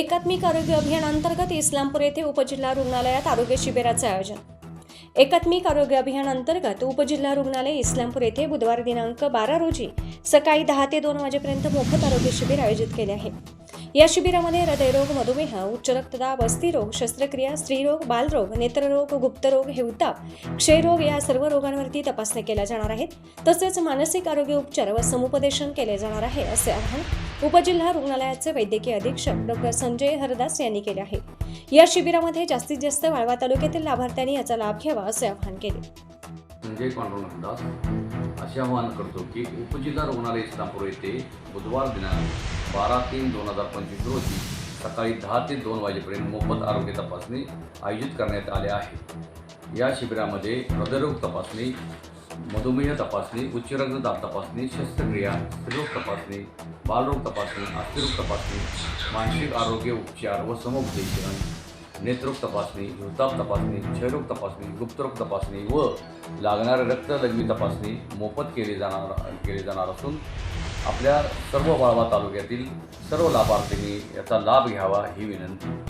एकात्मिक आरोग्य अभियानांतर्गत इस्लामपूर येथे उपजिल्हा रुग्णालयात आरोग्य शिबिराचे आयोजन. एकात्मिक आरोग्य अभियानांतर्गत उपजिल्हा रुग्णालय इस्लामपूर येथे बुधवार दिनांक बारा रोजी सकाळी दहा ते दोन वाजेपर्यंत मोफत आरोग्य शिबिर आयोजित केले आहे. या शिबिरामध्ये हृदयरोग मधुमेह उच्च रक्तदाब अस्थिरोग शस्त्रक्रिया स्त्रीरोग बालरोग नेत्ररोग गुप्तरोग हेवताप क्षयरोग या सर्व रोगांवरती तपासण्या केल्या जाणार आहेत. तसेच मानसिक आरोग्य उपचार व समुपदेशन केले जाणार आहे असे आवाहन उपजिल्हा रुग्णालयाचे वैद्यकीय अधीक्षक डॉक्टर संजय हरदास यांनी केले आहे. या शिबिरामध्ये जास्तीत जास्त वाळवा तालुक्यातील लाभार्थ्यांनी याचा लाभ घ्यावा असे आवाहन केले. संजय पांडुरंग हरदास असे आवाहन करतो की उपजिल्हा रुग्णालय इस्लामपूर येथे बुधवार दिनांक बारा तीन दोन हजार पंचवीस रोजी सकाळी दहा ते दोन वाजेपर्यंत मोफत आरोग्य तपासणी आयोजित करण्यात आल्या आहे. या शिबिरामध्ये हृदयरोग तपासणी मधुमेह तपासणी उच्च रक्तदाब तपासणी शस्त्रक्रिया स्त्रीरोग तपासणी बालरोग तपासणी अस्थिरोग तपासणी मानसिक आरोग्य उपचार व समुपदेशन नेत्ररोग तपासणी हिवताप तपासणी क्षयरोग तपासणी गुप्तरोग तपासणी व लागणारे रक्तलघवी तपासणी मोफत केली जाणार केली जाणार असून आपल्या सर्व वाळवा तालुक्यातील सर्व लाभार्थींनी याचा लाभ घ्यावा ही विनंती.